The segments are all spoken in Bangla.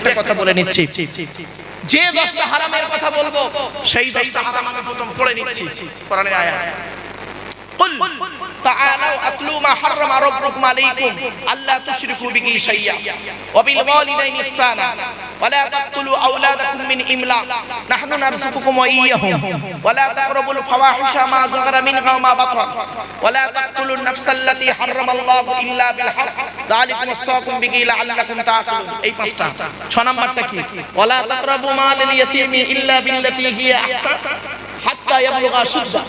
একটা কথা বলে নিচ্ছি। যে দশটা হারামের কথা বলব সেই দশটা হারাম আমি প্রথম পড়ে নিচ্ছি। কোরআনের আয়াত। تعالوا أتلوا ما حرم ربكم عليكم ألا تشركوا به شيئا وبالوالدين إحسانا ولا تقتلوا أولادكم من إملاق نحن نرزقكم وإياهم ولا تقربوا الفواحش ما ظهر منها وما بطن ولا تقتلوا النفس التي حرم الله إلا بالحق ذلكم وصاكم به لعلكم تعقلون এই পাঁচটা ছ নাম্বারটা কি ولا تقربوا مال اليتيم إلا بالتي هي أحسن حتى يبلغ أشده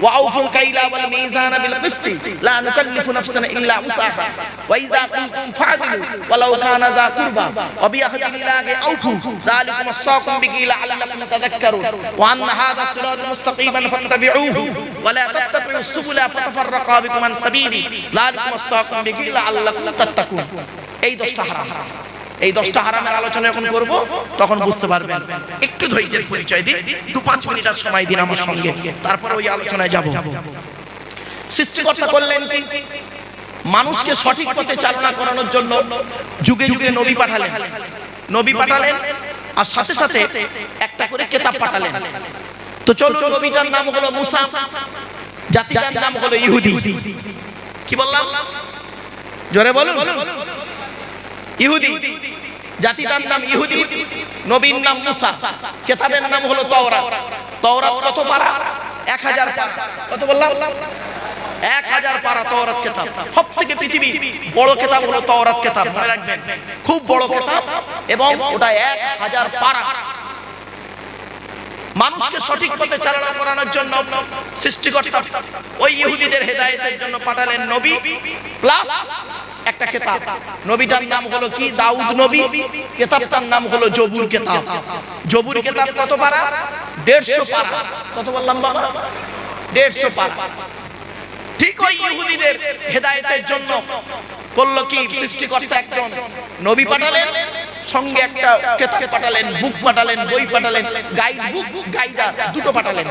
وأوفوا الكيل والميزان بالقسط لا نكلف نفسا إلا وسعها وإذا قلتم فاعدلوا ولو كان ذا قربى وبعهد الله أوفوا ذلكم وصاكم به لعلكم تذكرون وأن هذا الصراط مستقيما فاتبعوه ولا تتبعوا السبل فتفرق بكم عن سبيلي ذلكم وصاكم به لعلكم تتقون এই দশটা হারাম এই দশটা হারামের আলোচনা যখন করব, তখন বুঝতে পারবেন। একটু ধৈর্যের পরিচয় দিন, দু পাঁচ মিনিট আর সময় দিন আমার সঙ্গে। তারপরে ওই আলোচনায় যাব। সৃষ্টিকর্তা করলেন কি, মানুষকে সঠিক পথে চালনা করানোর জন্য যুগে যুগে নবী পাঠালেন। নবী পাঠালেন আর সাথে সাথে একটা করে কেতাব পাঠালেন। তো চলো নবীটার নাম হলো মুসা, জাতিটার নাম হলো ইহুদি। কি বললাম? জোরে বলুন। ইহুদি। জাতিটার নাম ইহুদি। নবীর নাম মুসা। কেতাবের নাম হলো তওরাত। তওরাত। কত পারা? এক হাজার পারা। কত বললাম? এক হাজার পারা তওরাত কেতাব সব থেকে পৃথিবী বড় কেতাব হলো তওরাত কেতাব মনে রাখবেন? খুব বড় কেতাব এবং ওটা এক হাজার পারা। মানুষকে সঠিক পথে চালনা করানোর জন্য সৃষ্টিকর্তা ওই ইহুদিদের হেদায়েতের জন্য পাঠালেন নবী। প্লাস একটা কেতাব। নবীটার নাম হলো কি? দাউদ নবী। কেতাবটার নাম হলো জবুর কেতাব। জবুর কেতাব কত পারা? দেড়শো পারা। কত বললাম বাবা? দেড়শো পারা। ঠিক ওই ইহুদিদের হেদায়েতের জন্য করল কি সৃষ্টিকর্তা একজন নবী পাঠালেন, সঙ্গে একটা কেতাব পাঠালেন, বুক পাঠালেন, বই পাঠালেন, গাইড বুক গাইডার দুটো পাঠালেন।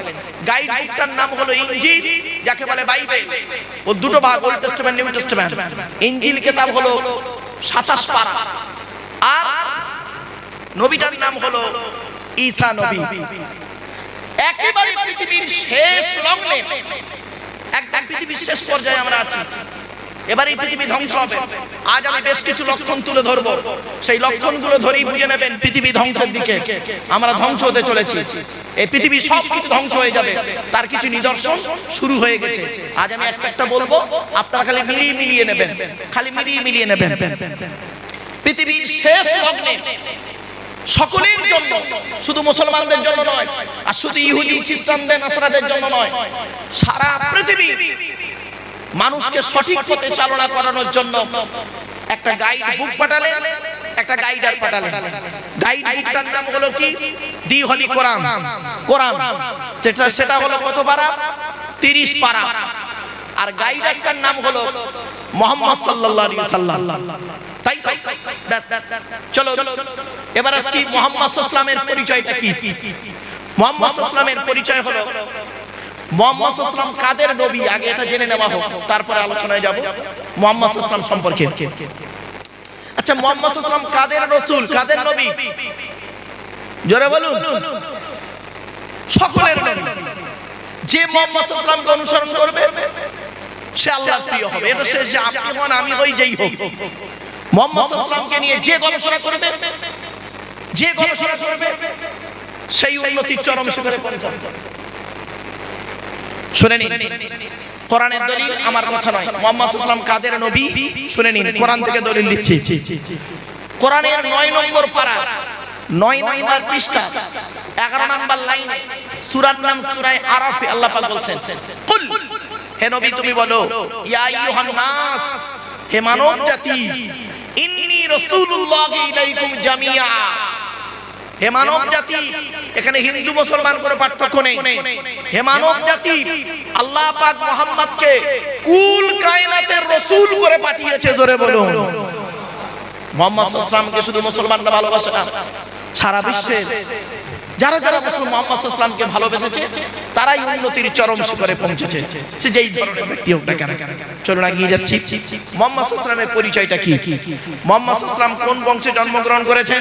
গাইড বুকটার নাম হলো ইনজিল যাকে বলে বাইবেল। ও দুটো ভাগ, ওল্ড টেস্টামেন্ট নিউ টেস্টামেন্ট ইনজিল কেতাব হলো 27 পারা। আর নবীটার নাম হলো ঈসা নবী। একেবারে পৃথিবীর শেষ লগ্নে পৃথিবীর শেষ পর্যায়ে আমরা পৃথিবী ধ্বংস আজ বেশ কিছু লক্ষণ তুলে ধরবো। সেই নেবেন পৃথিবী ধ্বংসের দিকে। আমরা ধ্বংস হতে চলেছি। এই পৃথিবী সব কিছু ধ্বংস হয়ে যাবে। তার কিছু নিদর্শন শুরু হয়ে গেছে। আজ আমি একটা একটা বলব, আপনারা খালি মিলিয়ে মিলিয়ে নেবেন। খালি মিলিয়ে মিলিয়ে নেবেন। পৃথিবীর শেষ লগ্নে সকলের জন্য, শুধু মুসলমানদের জন্য নয়, আর শুধু ইহুদি, খ্রিস্টানদের, নাসরাদের জন্য নয়, সারা পৃথিবী মানুষকে সঠিক পথে চালনা করানোর জন্য একটা গাইড বুক পাঠালেন, একটা গাইডার পাঠালেন। গাইড বুকটার নাম হলো কি? দি হলি কোরআন। কোরআন। যেটা সেটা হলো কত পারা? তিরিশ পারা। আর গাইডারটার নাম হলো মোহাম্মদ সাল্লাল্লাহু আলাইহি সাল্লাম তাই তো? ব্যাস। চলো এবার আসছি মোহাম্মদ সাল্লামের পরিচয়টা কি? মোহাম্মদ সাল্লামের পরিচয় হলো, মোহাম্মদ সাল্লাম কাদের নবী? আগে এটা জেনে নেওয়া হোক, তারপরে আলোচনায় যাব। মোহাম্মদ সাল্লাম সম্পর্কে। আচ্ছা মোহাম্মদ সাল্লাম কাদের রসুল, কাদের নবী? জোরে বলুন। সকলের নবী। যে মোহাম্মদ সাল্লামকে অনুসরণ করবে, সে আল্লাহর প্রিয় হবে। এটা সে যে আপনি হন, আমি হই, যেই হোক। মোহাম্মদ সাল্লামকে নিয়ে যে গবেষণা করবে যে গবেষণা করবে সেই উন্নতির চরম শিখরে শুনে নিন কোরআনের দলিল আমার কথা নয়। মোহাম্মদ সাল্লাম কাদের নবী? শুনে নিন কোরআন থেকে দলিল দিচ্ছি। কোরআনের নয় নম্বর পারা নয় নম্বর পৃষ্ঠা এগারো নম্বর লাইন সুরার নাম সুরায় আরাফে আল্লাহ পাক বলছেন হে নবী তুমি বলো ইয়া আইয়ুহান নাস হে মানব জাতি ইন্নী রাসূলুল্লাহি ইলাইকুম জামিয়া হে মানব জাতি এখানে হিন্দু মুসলমান কোনো পার্থক্য নেই। হে মানব জাতি আল্লাহ পাক মোহাম্মদকে কুল কায়নাতের রসুল করে পাঠিয়েছে, জোরে বলুন। মোহাম্মদ সাল্লামকে শুধু মুসলমানরা ভালোবাসে না, সারা বিশ্বের যারা যারা মুসলিম মোহাম্মদ ইসলামকে ভালোবেসেছে, তারাই উন্নতির চরম শিখরে পৌঁছেছে। সে যেই ধরনের ব্যক্তি হোক না কেন। চলুন এগিয়ে যাচ্ছি। মোহাম্মদ ইসলামের পরিচয়টা কি? মোহাম্মদ ইসলাম কোন বংশে জন্মগ্রহণ করেছেন?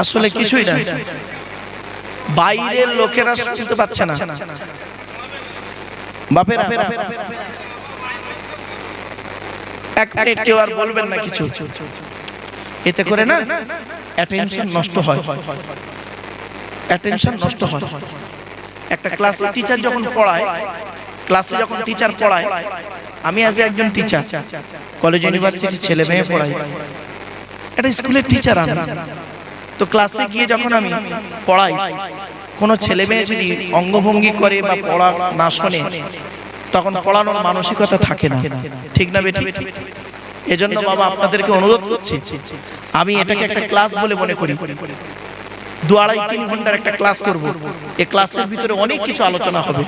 আসলে কিছুই না। বাইরের লোকেরা শুনতে পাচ্ছে না। বাপেরা এক মিনিট কেউ আর বলবেন না কিছু। এতে করে না অ্যাটেনশন নষ্ট হয়। অ্যাটেনশন নষ্ট হয়। একটা ক্লাসে টিচার যখন পড়ায় ক্লাসে যখন টিচার পড়ায় আমি আজ একজন টিচার কলেজ ইউনিভার্সিটির ছেলে মেয়ে পড়াই একটা স্কুলের টিচার আমি। তো ক্লাসে গিয়ে যখন আমি পড়াই, কোনো ছেলে মেয়ে যদি অঙ্গভঙ্গি করে বা পড়া না শোনে, তখন পড়ানোর মানসিকতা থাকে না। ঠিক না বেটি এজন্য বাবা আপনাদেরকে অনুরোধ করছি, আমি এটাকে একটা ক্লাস বলে মনে করি। দু আড়াই তিন ঘণ্টার একটা ক্লাস করব। এই ক্লাসের ভিতরে অনেক কিছু আলোচনা হবে।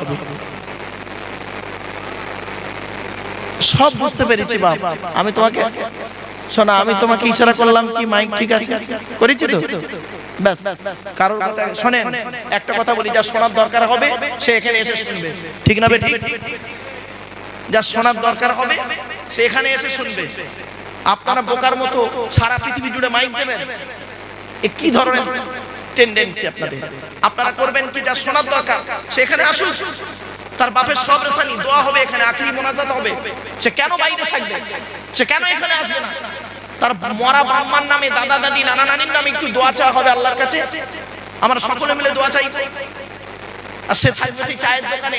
সব বুঝতে পেরেছি বাপ। আমি তোমাকে শোনা আমি তোমাকে ইশারা করলাম কি, মাইক ঠিক আছে? করেছি তো? ব্যাস, কারোর কথা শোনেন, একটা কথা বলি, যা শোনার দরকার হবে, সে এখানে এসে শুনবে। ঠিক না বেটি যা শোনার দরকার হবে, সে এখানে এসে শুনবে। আপনারা বোকার মতো সারা পৃথিবী জুড়ে মাইক দেবেন? এ কি ধরনের টেন্ডেন্সি আপনাদের? আপনারা করবেন কি, যা শোনার দরকার, সে এখানে আসুন তার বাপের সব রেসানি দোয়া হবে এখানে, আখরি মোনাজাত হবে। সে কেন বাইরে থাকবে? সে কেন এখানে আসবে না? তার মরা নামে দাদা দাদি নানা নানির নামে একটু দোয়া চাওয়া হবে আল্লাহর কাছে। আমরা সকলে মিলে দোয়া চাই। আর সে চায়ের দোকানে।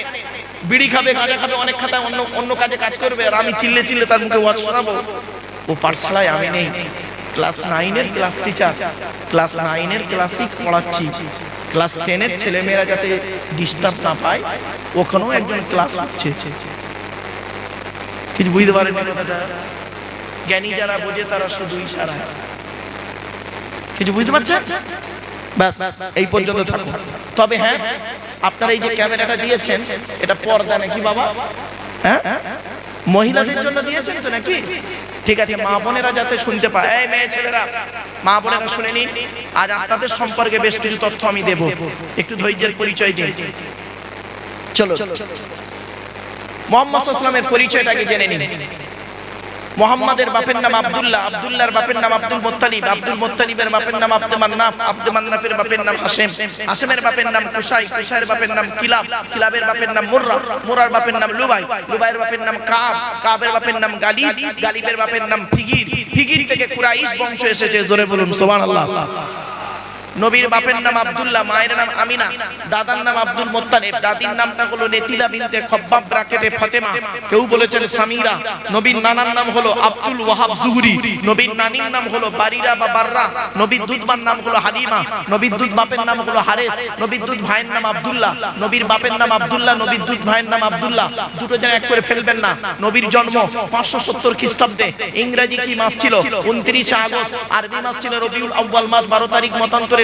বিড়ি খাবে, গাঁজা খাবে, অনেক খাতায় অন্য অন্য কাজে কাজ করবে। আর আমি চিল্লে চিল্লে তার মুখে ওয়াজ শোনাবো। ও পাঠশালায় আমি নেই। ক্লাস নাইনের ক্লাস টিচার। ক্লাস নাইনের ক্লাসই পড়াচ্ছি। ক্লাস টেনের ছেলেমেয়েরা যাতে ডিস্টার্ব না পায়, ওখানেও একজন ক্লাস হচ্ছে কিছু বুঝতে পারেন কথাটা? জ্ঞানী যারা বোঝে তারা শুধু ইশারা কিছু বুঝতে পারছেন ব্যাস এই পর্যন্ত থাকুন। তবে হ্যাঁ আপনারা এই যে ক্যামেরাটা দিয়েছেন এটা পর্দা নাকি বাবা? হ্যাঁ? মহিলাদের জন্য দিয়েছেন তো নাকি? ঠিক আছে মা বোনেরা যাতে শুনতে পায়। এই মেয়ে ছেলেরা মা বোনেরা শুনে নিন। আজ আপনাদের সম্পর্কে বেশ কিছু তথ্য আমি দেব। একটু ধৈর্যের পরিচয় দিন। চলো। মোহাম্মদ ইসলামের পরিচয়টাকে জেনে নিন। মোহাম্মদের বাপের নাম আব্দুল্লাহ আব্দুল্লাহর বাপের নাম আব্দুল মোত্তালিব আব্দুল মোত্তালিবের বাপের নাম আব্দে মান্নাফ আব্দুল মান্নাফের বাপের নাম হাসেম হাসেমের বাপের নাম কুসাই কুসাইয়ের বাপের নাম কিলাব কিলাবের বাপের নাম মুর্রা মুরার বাপের নাম লুবাই লুবাইয়ের বাপের নাম কাব কাবের বাপের নাম গালিব গালিবের বাপের নাম ফিগির ফিগির থেকে কুরাইশ বংশ এসেছে জোরে বলুন সুবহানাল্লাহ নবীর বাপের নাম আব্দুল্লাহ, মায়ের নাম আমিনা, দাদার নাম আব্দুল মোত্তালিব, দাদির নামটা হলো নেতিলা বিনতে খব্বাব ব্রাকেটে ফাতেমা। কেউ বলেছেন সামিরা, নবীর নানার নাম হলো আব্দুল ওয়াহাব জুহরি, নবীর নানির নাম হলো বারিরা বা বাররা, নবীর দুধবার নাম হলো হালিমা, নবীর দুধ বাপের নাম হলো হারেস, নবীর দুধ ভাইয়ের নাম আব্দুল্লাহ, নবীর বাপের নাম আব্দুল্লাহ, নবীর দুধ ভাইয়ের নাম আব্দুল্লাহ। দুটো যেন এক করে ফেলবেন না, নবীর জন্ম পাঁচশো সত্তর খ্রিস্টাব্দে, ইংরেজি কি মাস ছিল? উনত্রিশে আগস্ট, আরবি মাস ছিল রবিউল আউ্বাল মাস, বারো তারিখ মতান্তরে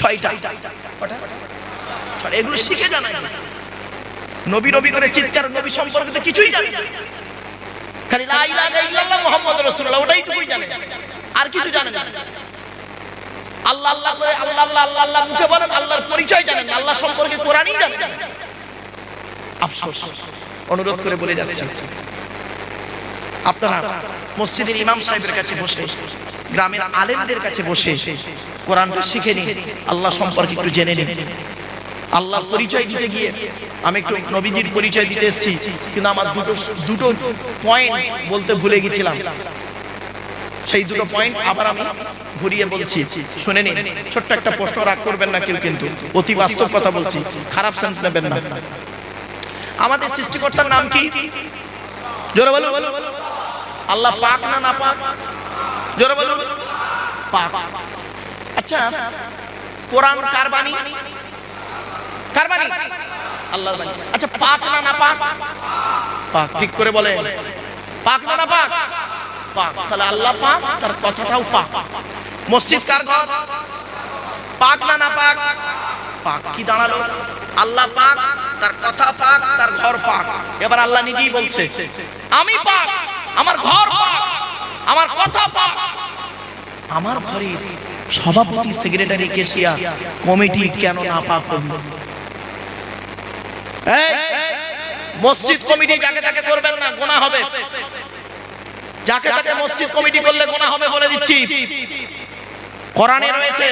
ছয়টা। এগুলো শিখে জানা নবী নবী করে চিৎকার, নবী সম্পর্কে তো কিছুই জানে। খালি লা ইলাহা ইল্লাল্লাহ মুহাম্মাদুর রাসূলুল্লাহ, ওটাই টুকুই জানে। আর কিছু জানে না। আল্লাহ আল্লাহ করে, আল্লাহ আল্লাহ আল্লাহ আল্লাহ মুখে বলেন, আল্লাহর পরিচয় জানেন আল্লাহ সম্পর্কে কোরআনই জানেন আফসোস। অনুরোধ করে বলে যাচ্ছি। আপনারা মসজিদের ইমাম সাহেবের কাছে বসে গ্রামের আলেমদের কাছে বসে কোরআনটা শিখে নিন, আল্লাহ সম্পর্কে একটু জেনে নিন। আল্লাহর পরিচয় দিতে গিয়ে আমি একটু নবীজির পরিচয় দিতে এসেছি, কিন্তু আমার দুটো দুটো পয়েন্ট বলতে ভুলে গেছিলাম। সেই দুটো পয়েন্ট আবার আমি ঘুরিয়ে বলছি। শুনে নিন, ছোট্ট একটা প্রশ্ন রাগ করবেন না কেউ কিন্তু। অতি বাস্তব কথা বলছি, খারাপ সেন্স নেবেন না। আমাদের সৃষ্টিকর্তার নাম কি? জোরে বলো আল্লাহ পাক না না পাক জোরে বলো পাক। আচ্ছা কোরআন কার বাণী? কার বাণী? আল্লাহর বাণী। আচ্ছা পাক না না পাক? পাক, ঠিক করে বলে পাক না না পাক? পাক। তাহলে আল্লাহ পাক, তার কথাটাও পাক। মসজিদ কার ঘর? পাক না না পাক? পাক। কি দাঁড়াল? আল্লাহ পাক, তার কথা পাক, তার ঘর পাক। এবার আল্লাহ নিজেই বলছে, আমি পাক, আমার ঘর পাক। আমার কথা পাক আমার ঘরে সভাপতি সেক্রেটারি কেশিয়া কমিটি কেন না পাক এই, মসজিদ কমিটি যাকে তাকে করবেন না গোনা হবে। যাকে তাকে মসজিদ কমিটি করলে গোনা হবে বলে দিচ্ছি। কোরআনে রয়েছে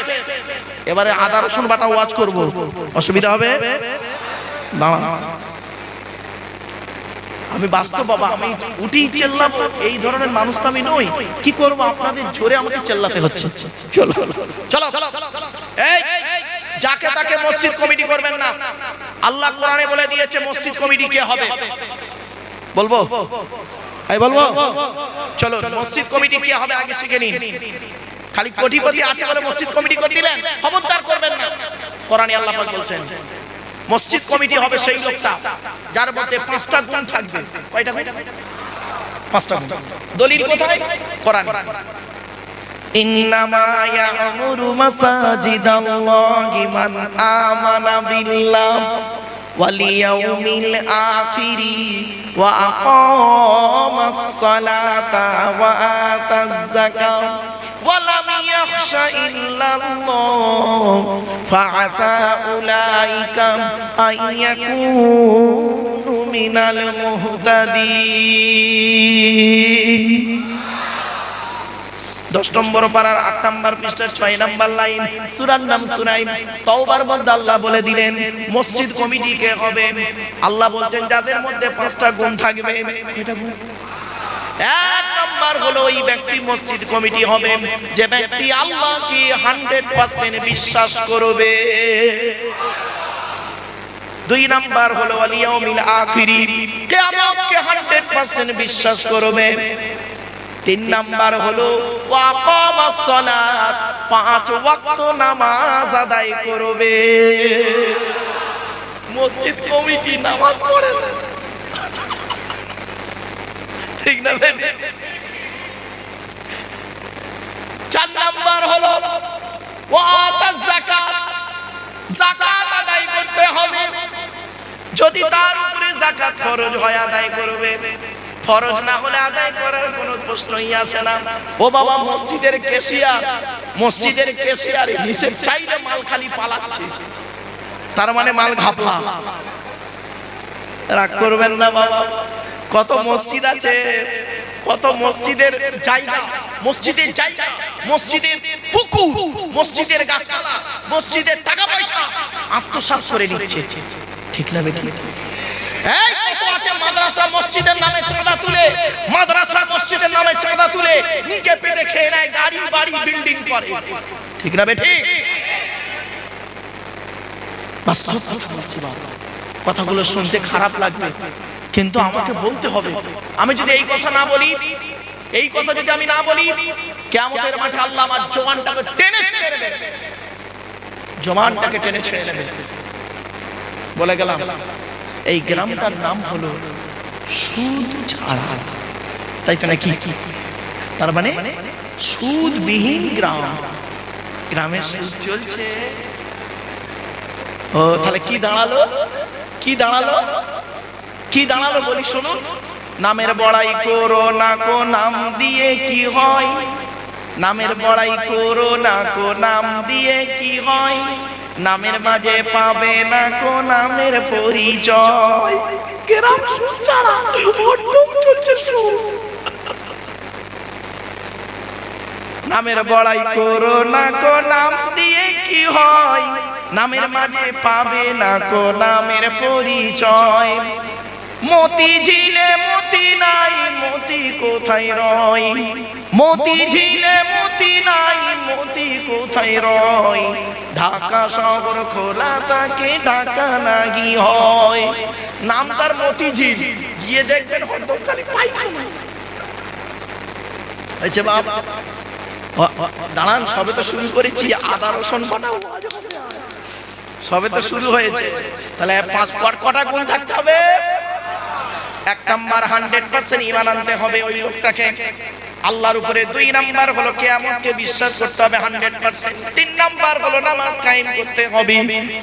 এবারে আদা রসুন বাটা ওয়াজ করব। অসুবিধা হবে? দাঁড়া আমি বাস্তব বাবা আমি উঠি চেল্লাবো। এই ধরনের মানুষ তো আমি নই। কি করব? আপনাদের জোরে আমাকে চেল্লাতে হচ্ছে। চলো। চলো এই যাকে তাকে মসজিদ কমিটি করবেন না। আল্লাহ কোরআনে বলে দিয়েছে মসজিদ কমিটি কে হবে? বলব? এই বলব? চলো মসজিদ কমিটি কে হবে? আগে শিখে নিন। খালি কোটিপতি আছে বলে মসজিদ কমিটি করে দিলেন। খবরদার করবেন না। কোরআনে আল্লাহ পাক বলছেন। মসজিদ কমিটি হবে সেই লোকটা যার মধ্যে পাঁচটা গুণ থাকবে কয়টা গুণ পাঁচটা গুণ দলিল কোথায় কোরআন إنما يعمر مساجد الله من آمن بالله واليوم الآخر وأقام الصلاة وآتى الزكاة ولم يخش إلا الله فعسى أولئك أن يكونوا من المهتدين. দশ নম্বর পাড়ার আট নম্বর পৃষ্ঠার ছয় নম্বর লাইন, সুরার নাম সুরাই তওবার মধ্যে আল্লাহ বলে দিলেন, মসজিদ কমিটি কে হবে? আল্লাহ বলছেন, যাদের মধ্যে পাঁচটা গুণ থাকবে, এক নম্বর হলো ওই ব্যক্তি মসজিদ কমিটি হবে, যে ব্যক্তি আল্লাহকে হান্ড্রেড পার্সেন্ট বিশ্বাস করবে। দুই নাম্বার হলো আলিয়াউমিল আখিরি, কিয়ামতকে 100% বিশ্বাস করবে। তিন নাম্বার হলো পাঁচ ওয়াক্ত নামাজ আদায় করবে। মসজিদ কমিটি নামাজ পড়ে ঠিক না চার নাম্বার হলো যদি তার উপরে যাকাত ফরজ হয়, আদায় করবে। ফরজ না হলে আদায় করার কোনো প্রশ্নই আসে না। ও বাবা, মসজিদের কেশিয়া, মসজিদের কেশিয়ার হিসেব চাইলে মাল খালি পালাচ্ছে। তার মানে মাল ঘাপলা। রাগ করবেন না বাবা। কত মসজিদ আছে, কত মসজিদের জায়গা মসজিদের জায়গা, মসজিদের পুকুর, মসজিদের গাছপালা, মসজিদের টাকা পয়সা আত্মসাৎ করে নিচ্ছে। ঠিক না বেঠিক এই আছে, মাদ্রাসা মসজিদের নামে চাঁদা তুলে, মাদ্রাসা মসজিদের নামে চাঁদা তুলে, নিজে পেটে খেয়ে নেয়, গাড়ি, বাড়ি, বিল্ডিং করে। ঠিক না বাস্তব কথা বলছি বাবা। কথাগুলো শুনতে খারাপ লাগবে, কিন্তু আমাকে বলতে হবে। আমি যদি এই কথা না বলি, এই কথা যদি আমি না বলি কেমতের মাঠে আল্লাহ আমার জওয়ানটাকে টেনে ছেড়ে নেবে জওয়ানটাকে টেনে ছেড়ে নেবে বলে গেলাম। এই গ্রামটার নাম হলো সুদ ছাড়া। তাই তো নাকি? তার মানে সুদবিহীন গ্রাম। গ্রামে সুদ চলছে। ও, তাহলে কি দাঁড়াল? কি দাঁড়াল? কি দাঁড়াল বলি শুনুন নামের বড়াই করো না কো নাম দিয়ে কি হয়? নামের বড়াই করো না কো নাম দিয়ে কি হয়? নামের মাঝে পাবে না কো নামের পরিচয়। গ্রাম হরদম চলছে নামের বড়াই করো না কো নাম দিয়ে কি হয়? নামের মাঝে পাবে না কো নামের পরিচয়। মতি ঝিলে নাই কোথায় রয়? ঝিলে নাই কোথায় রয়? ঢাকা শহর খোলা তাকে ঢাকা নাগি হয়। নাম তার ঝিল, গিয়ে দেখবেন আচ্ছা দাঁড়ান, সবে তো শুরু করেছি, আদা রসুন সবে তো শুরু হয়েছে। তাহলে পাঁচ কটা গুণ থাকতে হবে? এক নাম্বার হান্ড্রেড পার্সেন্ট ইমান আনতে হবে ওই লোকটাকে। আল্লাহর উপরে দুই নাম্বার হলো কেয়ামতকে বিশ্বাস করতে হবে হান্ড্রেড পার্সেন্ট তিন নাম্বার হলো নামাজ কায়েম করতে হবে।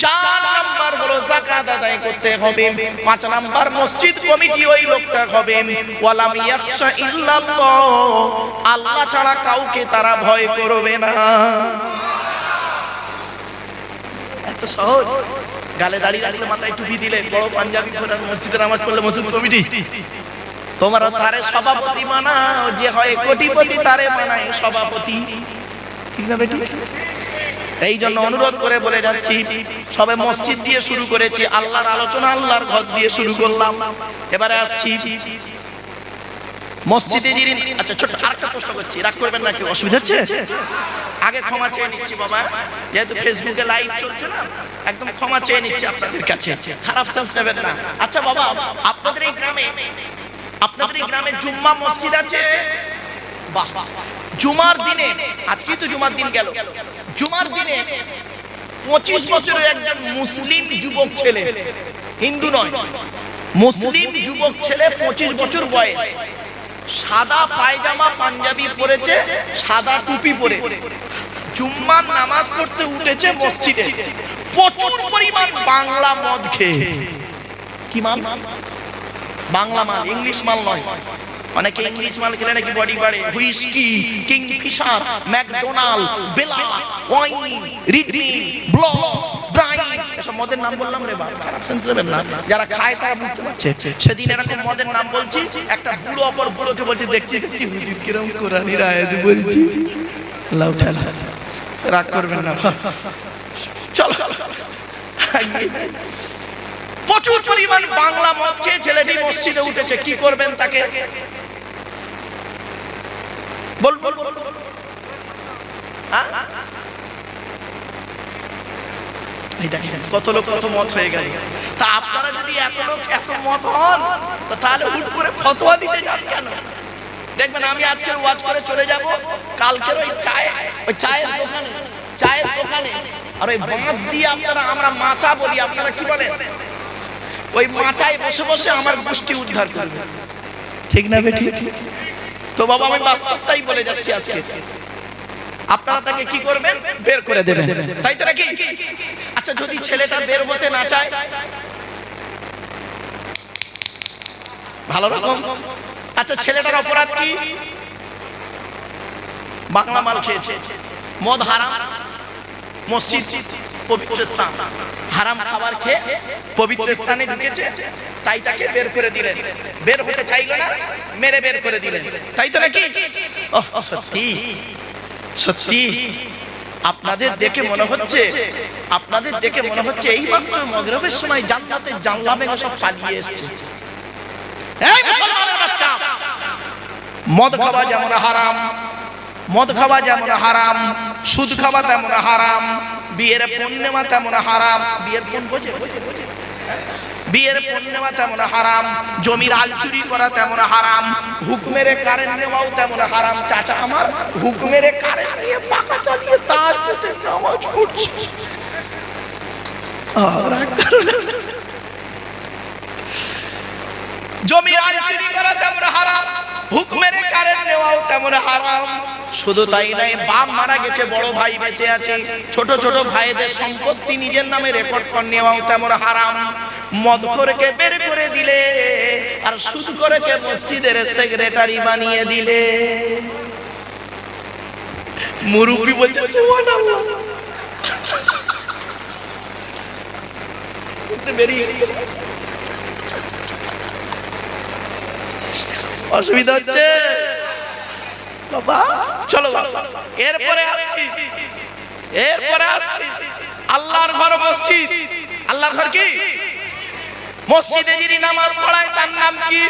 চার নাম্বার হলো যাকাত আদায় করতে হবে। পাঁচ নাম্বার মসজিদ কমিটি ওই লোকটা হবে। ওয়ালাম ইয়াখশা ইল্লাল্লাহ। আল্লাহ ছাড়া কাউকে তারা ভয় করবে না। এত সহজ। গালে দাঁড়িয়ে দাঁড়িয়ে মাথায় টুপি দিলে বড় পাঞ্জাবি পরে মসজিদে নামাজ পড়লে মসজিদ কমিটি। তোমার তারে সভাপতি মানাও, যে হয় কোটিপতি তারে মানায় সভাপতি। ঠিক না বেটি? এই জন্য অনুরোধ করে বলে যাচ্ছি, সবে মসজিদ দিয়ে শুরু করেছি, আল্লাহর আলোচনা, আল্লাহর ঘর দিয়ে শুরু করলাম। এবারে আসছি মসজিদে যিনি আচ্ছা ছোট, আরেকটা প্রশ্ন করছি। রাগ করবেন না কেউ অসুবিধা হচ্ছে? আগে ক্ষমা চেয়ে নিচ্ছি, বাবা। যেহেতু ফেসবুকে লাইভ চলছে না, একদম ক্ষমা চেয়ে নিচ্ছি আপনাদের কাছে। খারাপ চান্স নেবেন না। আচ্ছা বাবা, আপনাদের এই গ্রামে, আপনাদের এই গ্রামে জুম্মা মসজিদ আছে? বাহ। জুমার দিনে, আজকেই তো জুমার দিন গেল। জুমার দিনে পঁচিশ বছরের একজন মুসলিম যুবক ছেলে, হিন্দু নয়, মুসলিম যুবক ছেলে পঁচিশ বছর বয়স। সাদা পায়জামা পাঞ্জাবি পরেছে, সাদা টুপি পরে। জুম্মার নামাজ পড়তে উঠেছে মসজিদে। প্রচুর পরিমাণ বাংলা মদ খেয়ে। কি মাল? বাংলা মাল, ইংলিশ মাল নয়। অনেকে ইংলিশ মাল খেলে নাকি বডি বাড়ে। হুইস্কি, কিংফিশার, ম্যাকডোনাল্ড, বেলা, ওয়াইন রিডমিল ব্ল ব্রাইন এসব মদের নাম বললাম রে বাবা খারাপ সেন্স নেবেন না। যারা খায় তারা বুঝতে পারছে। সেদিন এরকম মদের নাম বলছি একটা বুড়ো অপর বুড়োকে বলছি দেখছি দেখছি হুজুর কিরম কোরআনির আয়াত বলছি। লাউ ঠালা রাগ করবেন না। চলো। প্রচুর পরিমাণ বাংলা মদ খেয়ে ছেলেটি মসজিদে উঠেছে। কি করবেন তাকে? বল বল বল বল। হ্যাঁ? কত লোক কত মত হয়ে গেল। তা আপনারা যদি এত লোক, এত মত হন তাহলে হুট করে ফতোয়া দিতে যান কেন? দেখবেন আমি আজকে ওয়াজ করে চলে যাব কালকে ওই চায় ওই চায়ের দোকানে চায়ের দোকানে। আর ওই বাঁশ দিয়ে আপনারা, আমরা মাচা বলি, আপনারা কি বলেন? ওই মাচায় বসে বসে আমার গোষ্ঠী উদ্ধার করবে। ঠিক না বেটি তো বাবা, আমি বাস্তবটাই বলে যাচ্ছি আজকে। আপনারা তাকে কি করবেন? বের করে দেবেন। তাই তো নাকি? আচ্ছা যদি ছেলেটা বের হতে না চায়। ভালো রকম। আচ্ছা ছেলেটার অপরাধ কি? বাংলা মাল খেয়েছে। মদ হারাম, মসজিদ, পবিত্র স্থান। হারাম খাবার খেয়ে পবিত্র স্থানে ঢুকেছে, তাই তাকে বের করে দিলেন। বের হতে চাইল না, মেরে বের করে দিলেন। তাই তো নাকি? সত্যি সত্যি। আপনাদের দেখে মনে হচ্ছে আপনাদের দেখে মনে হচ্ছে এই মাত্র মগরবের সময় জান্নাতে জানলা ভেঙে সব পালিয়ে এসেছে এই মুসলমানের বাচ্চা মদ খাওয়া যেমন হারাম মদ খাওয়া যেমন হারাম সুদ খাওয়া তেমন হারাম বিয়ের পূর্ণিমা তেমন হারাম বিয়ের পূর্ণ বোঝে বোঝে, বোঝে। বিয়ের পূর্ণিমা তেমন হারাম, জমির আল চুরি করা তেমন হারাম, হুকমেরে কারেন্ট নেওয়াও তেমন হারাম। চাচা আমার, হুকমেরে কারেন্ট নিয়ে পাকা চালিয়ে তার যদি নামাজ পড়ছে। জমির আল চুরি করা তেমন হারাম হুকমের কারেন্ট নেওয়াও তেমন হারাম। শুধু তাই নাই বাপ মারা গেছে, বড় ভাই বেঁচে আছে, ছোট ছোট ভাইদের সম্পত্তি নিজের নামে রেকর্ড করে নেওয়াও তেমন হারাম। মদ করেকে বের করে দিলে, আর সুদ করেকে মসজিদের সেক্রেটারি বানিয়ে দিলে। মুরব্বি বলছে, সুবহানাল্লাহ। বেরিয়ে অসুবিধা হচ্ছে। বাবা। চলো বাবা। এরপরে আসছি। এরপরে আসছি। আল্লাহর ঘর মসজিদ। আল্লাহর ঘর কি? মসজিদে যিনি নামাজ পড়ায় তার নাম কি?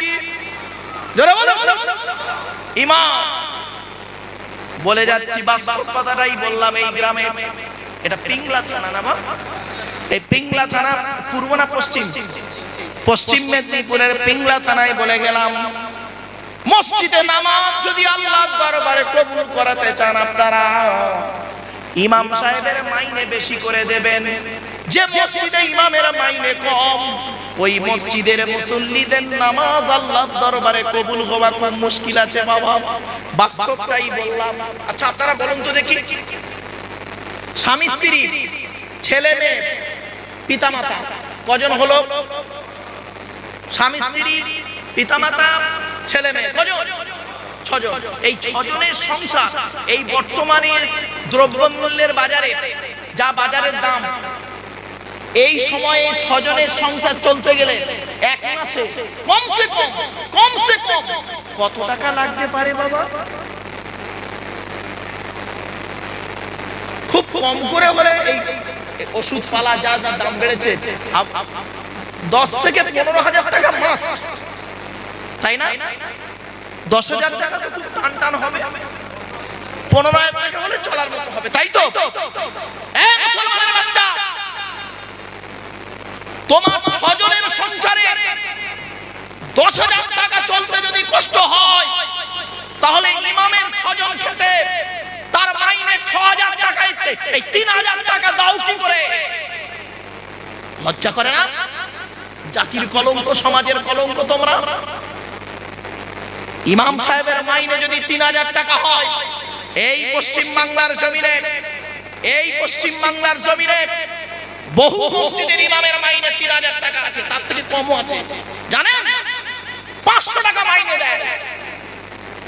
জোরে বলো। ইমাম। বলে যাচ্ছি বাস্তব কথাটাই বললাম এই গ্রামে। এটা পিংলা থানা না? এই পিংলা থানা পূর্ব না পশ্চিম? পশ্চিম মেদিনীপুরের পিংলা থানায় বলে গেলাম। মসজিদে নামাজ যদি আল্লাহর দরবারে কবুল করাতে চান আপনারা, ইমাম সাহেবের মাইনে বেশি করে দেবেন। যে মসজিদে ইমামের মাইনে কম, ওই মসজিদের মুসল্লিদের নামাজ আল্লাহর দরবারে কবুল হওয়া খুব মুশকিল আছে বাবা। বাস্তবটাই বললাম। আচ্ছা আপনারা বলুন তো দেখি। স্বামী, স্ত্রী, ছেলে, মেয়ে, পিতামাতা, কজন হলো? স্বামী, স্ত্রী পিতা পিতামাতা ছেলে মেয়ে, কজন? ছজন। এই ছজনের সংসার, এই বর্তমানে দ্রব্যমূল্যের বাজারে, যা বাজারের দাম, এই সময়ে ছজনের সংসার চলতে গেলে এক মাসে কমসে কম কমসে কম কত টাকা লাগতে পারে বাবা? খুব কম করে হলে এই ওষুধ পালা, যা যা দাম বেড়েছে দশ থেকে পনেরো হাজার টাকা মাস তাই না? দশ হাজার টাকা তো খুব টান টান হবে। পনেরো হাজার টাকা হলে চলার মতো হবে। তাই তো? মুসলমানের বাচ্চা! তোমার ছজনের সংসারে দশ হাজার টাকা চলতে যদি কষ্ট হয় তাহলে ইমামের ছজন খেতে তার মাইনে ছ হাজার টাকা এই তিন হাজার টাকা দাও কি করে? লজ্জা করে না? জাতির কলঙ্ক সমাজের কলঙ্ক তোমরা? ইমাম সাহেবের মাইনে যদি তিন হাজার টাকা হয়, এই পশ্চিম বাংলার জমিনে, এই পশ্চিম বাংলার জমিনে বহু মসজিদের ইমামের মাইনে তিন হাজার টাকা আছে, তার থেকে কমও আছে। জানেন? পাঁচশো টাকা মাইনে দেয়।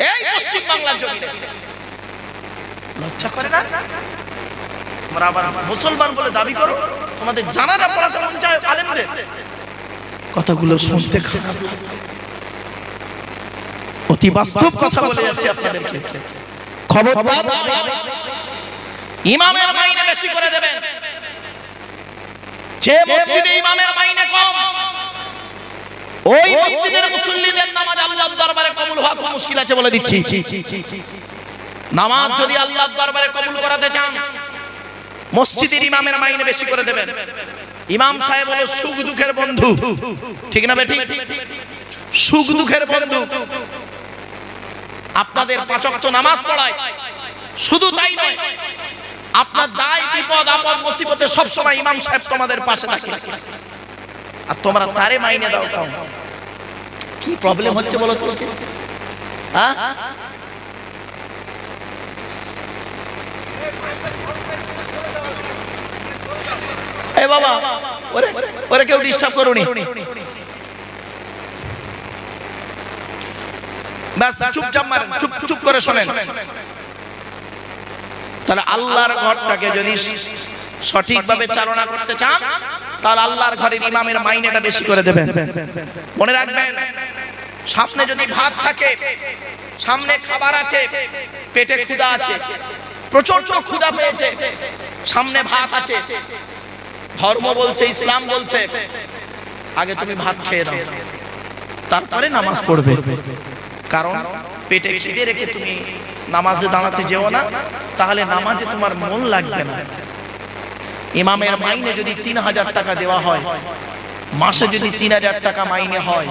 এই পশ্চিম বাংলার জমিনে। লজ্জা করে না? তোমরা আবার মুসলমান বলে দাবি করো? তোমাদের জানাজা পড়াতে মন চায় আলেমদের? কথাগুলো শুনতে খারাপ। অতি বাস্তব কথা বলে যাচ্ছি আপনাদেরকে। খবরদার ইমামের মাইনে বেশি করে দেবেন। যে মসজিদে ইমামের মাইনে কম, ওই মসজিদের মুসল্লিদের নামাজ আল্লাহর দরবারে কবুল হওয়া খুব মুশকিল আছে বলে দিচ্ছি। নামাজ যদি আল্লাহর দরবারে কবুল করাতে চান, মসজিদের ইমামের মাইনে বেশি করে দেবেন। ইমাম সাহেব হলো সুখ দুঃখের বন্ধু। ঠিক না বেঠিক সুখ দুঃখের বন্ধু। আপনাদের পাঁচক্ত নামাজ পড়ায়। শুধু তাই নয়, আপনার দায়, বিপদ, আপদ, মুসিবতে সব সময় ইমাম সাহেব তোমাদের পাশে থাকে। আর তোমরা তারে মাইনে দাও তাও। কি প্রবলেম হচ্ছে বলো তো? হ্যাঁ এ বাবা, ওরে ওরে কেউ ডিস্টার্ব করুনি। ব্যাস চুপচাপ মারেন চুপ চুপ করে শোনেন। তাহলে আল্লাহর ঘরটাকে যদি সঠিকভাবে চালনা করতে চান তাহলে আল্লাহর ঘরের ইমামের মাইনেটা বেশি করে দেবেন। মনে রাখবেন সামনে যদি ভাত থাকে সামনে খাবার আছে পেটে ক্ষুধা আছে প্রচণ্ড ক্ষুধা পেয়েছে সামনে ভাত আছে ধর্ম বলছে ইসলাম বলছে আগে তুমি ভাত খেয়ে নাও তারপরে নামাজ পড়বে। কারণ পেটে খিদে রেখে তুমি নামাজে দাঁড়াতে যেও না, তাহলে নামাজে তোমার মন লাগবে না। ইমামের মাইনে যদি তিন হাজার টাকা দেওয়া হয়, মাসে যদি তিন হাজার টাকা মাইনে হয়,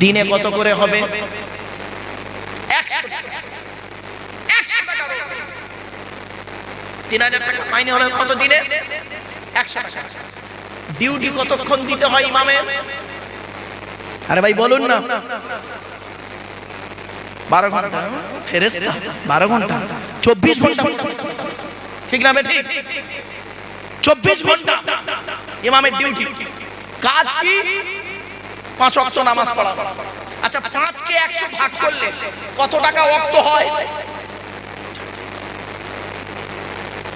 দিনে কত করে হবে। তিন হাজার টাকা মাইনে হলে কত দিনে? একশো ডিউটি কতক্ষণ দিতে হয় ইমামের? আরে ভাই, বলুন না। বারো ঘণ্টা। ফেরেস্তা বারো ঘণ্টা। চব্বিশ ঘণ্টা। ঠিক না ঠিক? চব্বিশ ঘণ্টা। ইমামের ডিউটি। কাজ কি? পাঁচ অক্ট নামাজ পড়া। আচ্ছা পাঁচকে একশো ভাগ করলে কত টাকা অক্ত হয়?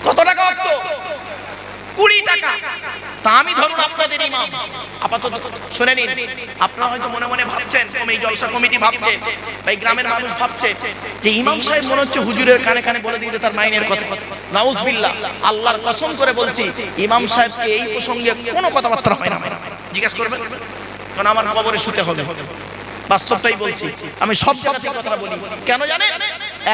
কত টাকা অক্ত কুড়ি টাকা। তা আমি ধরুন আপনাদের ইমাম। আপাতত, শুনে নিন। আপনারা হয়তো মনে মনে ভাবছেন এই জলসা কমিটি ভাবছে এই গ্রামের মানুষ ভাবছে যে ইমাম সাহেব মনে হচ্ছে হুজুরের কানে কানে বলে তার মাইনের কথা। নাউজবিল্লাহ, আল্লাহর কসম করে বলছি, ইমাম সাহেবকে এই প্রসঙ্গে কোনো কথাবার্তা হয় না। জিজ্ঞেস করবেন? কারণ আমার কবরে শুতে হবে। বাস্তবটাই বলছি। আমি সব জায়গা থেকে কথা বলি। কেন জানেন?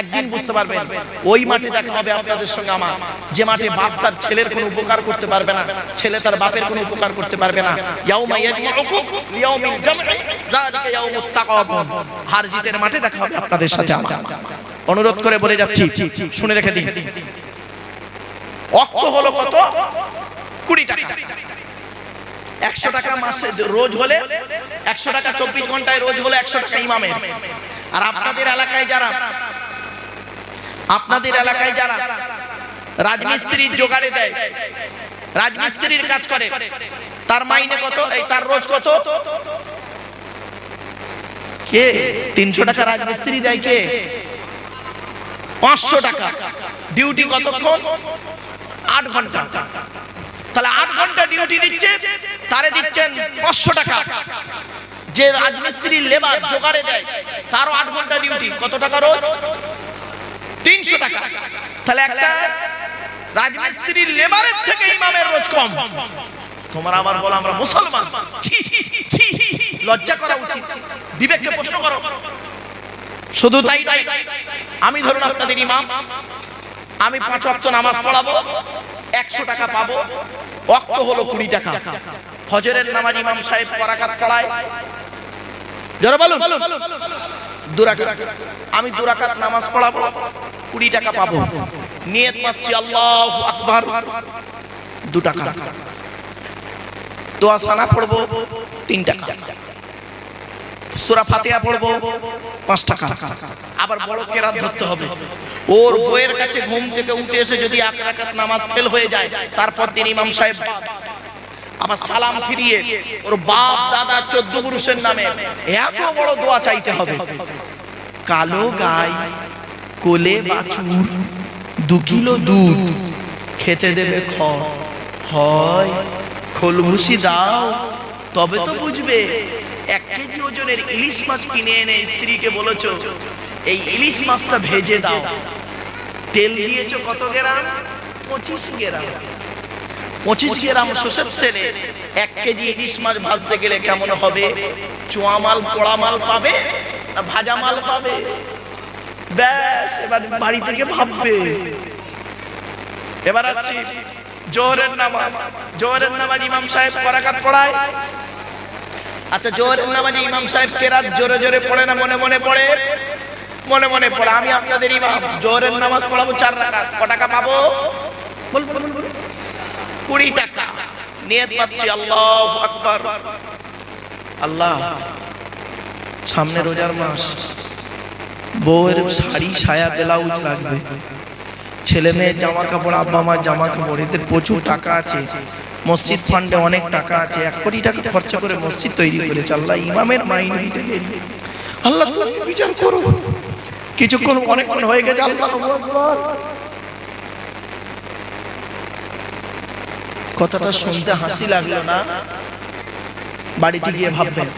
একদিন বুঝতে পারবেন, ওই মাঠে দেখা হবে আপনাদের সঙ্গে আমার। যে মাঠে বাপ তার ছেলের কোনো উপকার করতে পারবে না, ছেলে তার বাপের কোনো উপকার করতে পারবে না। হার জিতের মাঠে দেখা হবে আপনাদের সাথে অনুরোধ করে বলে যাচ্ছি, শুনে রেখে দিন। অক্ত হলো কত? কুড়ি টাকা। একশো টাকা মাসে রোজ হলে, একশো টাকা চব্বিশ ঘন্টায় রোজ হলে একশো টাকা ইমামের। আর আপনাদের এলাকায় যারা আপনাদের এলাকায় যারা রাজমিস্ত্রির জোগাড়ে দেয় রাজমিস্ত্রির কাজ করে তার মাইনে কত? এই তার রোজ কত? কে? তিনশো টাকা রাজমিস্ত্রি দেয় কে? পাঁচশো টাকা। ডিউটি কতক্ষণ? আট ঘণ্টা। তাহলে আট ঘণ্টা ডিউটি দিচ্ছে তারে দিচ্ছেন পাঁচশো টাকা। যে রাজমিস্ত্রির লেবার জোগাড়ে দেয় তারও আট ঘণ্টা ডিউটি। কত টাকা রোজ? তিনশো টাকা। তাহলে একটা রাজমিস্ত্রির লেবারের থেকে ইমামের রোজ কম। তোমার আবার বলো আমরা মুসলমান। লজ্জা করা উচিত। বিবেককে প্রশ্ন করো। শুধু তাই তাই আমি ধরুন আপনাদের ইমাম, আমি পাঁচ অক্ট নামাজ পড়াবো, একশো টাকা পাবো অক্ত হলো কুড়ি টাকা। ফজরের নামাজ ইমাম সাহেব করাকাত পড়ায়। জোরে বলুন। আমি দুরাকাত নামাজ পড়াবো, কুড়ি টাকা পাবো। নিয়ত পাচ্ছি আল্লাহ আকবার। দু টাকা। দোয়া সানা পড়ব, তিন টাকা। সুরা পড়ব, পাঁচ টাকা। আবার বড় কেরাত ধরতে হবে। ওর বইয়ের কাছে ঘুম থেকে উঠে এসে যদি এক নামাজ ফেল হয়ে যায়, তারপর দিন ইমাম সাহেব আবার সালাম ফিরিয়ে ওর বাপ, দাদা, চোদ্দ পুরুষের নামে এত বড় দোয়া চাইতে হবে। কালো গাই, কোলে বাছুর, দু কিলো দুধ, খেতে দেবে খোলভুসি দাও, তবে তো বুঝবে এক কেজি ওজনের ইলিশ মাছ কিনে এনে স্ত্রীকে বলেছ, এই ইলিশ মাছটা ভেজে দাও। তেল দিয়েছ কত গ্রাম? পঁচিশ গ্রাম। পঁচিশ গ্রাম সর্ষের তেলে এক কেজি ইলিশ মাছ ভাজতে গেলে কেমন হবে? চোয়া মাল, পোড়া মাল পাবে না ভাজা মাল পাবে? ব্যাস, এবার বাড়ি থেকে ভাববে। এবার আছি জোহরের নামাজ। জোহরের নামাজ ইমাম সাহেব করাকাত পড়ায়। আচ্ছা জোহরের নামাজে ইমাম সাহেব কেরাত জোরে জোরে পড়ে না মনে মনে পড়ে? মনে মনে পড়ে। আমি আপনাদের ইমাম। জোহরের নামাজ পড়াবো চার টাকা ক টাকা পাবো? বলুন বলুন। কুড়ি টাকা। নিয়ত পাচ্ছি, আল্লাহ আকবার। আল্লাহ, সামনে রোজার মাস। বউয়ের শাড়ি, সায়া, ব্লাউজ লাগবে ছেলে মেয়ের জামা কাপড় আব্বা মার জামা কাপড় এদের প্রচুর টাকা আছে। মসজিদ ফান্ডে অনেক টাকা আছে। এক কোটি টাকা খরচা করে মসজিদ তৈরি করেছে। আল্লাহ ইমামের মাইন দেরি। আল্লাহ তুমি বিচার করো। কিছুক্ষণ, অনেকক্ষণ হয়ে গেছে, আল্লাহ। কথাটা শুনতে হাসি লাগল না। বাড়িতে গিয়ে ভাববেন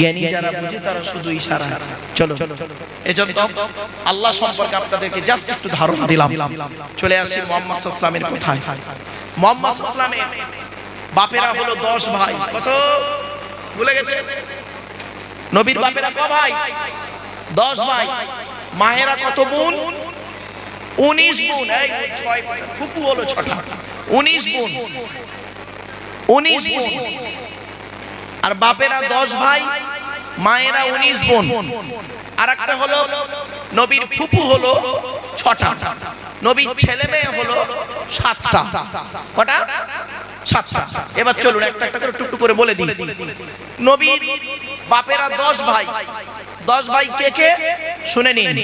জ্ঞানী যারা বুঝে তারা শুধু ইশারা। চলো এজন্য আল্লাহ সম্পর্কে আপনাদেরকে জাস্ট একটু ধারণা দিলাম। চলে আসি মোহাম্মদ ইসলামের কথায়। মোহাম্মদ ইসলামের বাপেরা হলো দশ ভাই। কত? ভুলে গেছে? নবীর বাপেরা ক ভাই? দশ ভাই। মায়েরা কত বোন? উনিশ বোন ফুপু হলো ছটা। উনিশ বোন। উনিশ বোন। আর বাপেরা দশ ভাই মায়েরা উনিশ বোন। আর একটা হলো নবীর ফুপু হলো ছটা। নবীর ছেলে মেয়ে হলো সাতটা। কটা? সাতটা। এবার চলুন একটা একটা করে টুকটুক করে বলে দিই। নবীর বাপেরা দশ ভাই। দশ ভাই কে কে? শুনে নিন।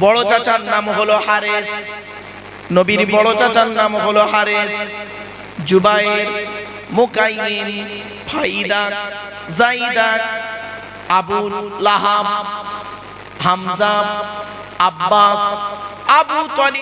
বড় চাচার নাম হলো হারেস। নবীর বড় চাচার নাম হলো হারেস। জুবাইর মুকাইম ফাইদা জাইদা আবুল লাহাব হামজা আব্বাস আবু তলি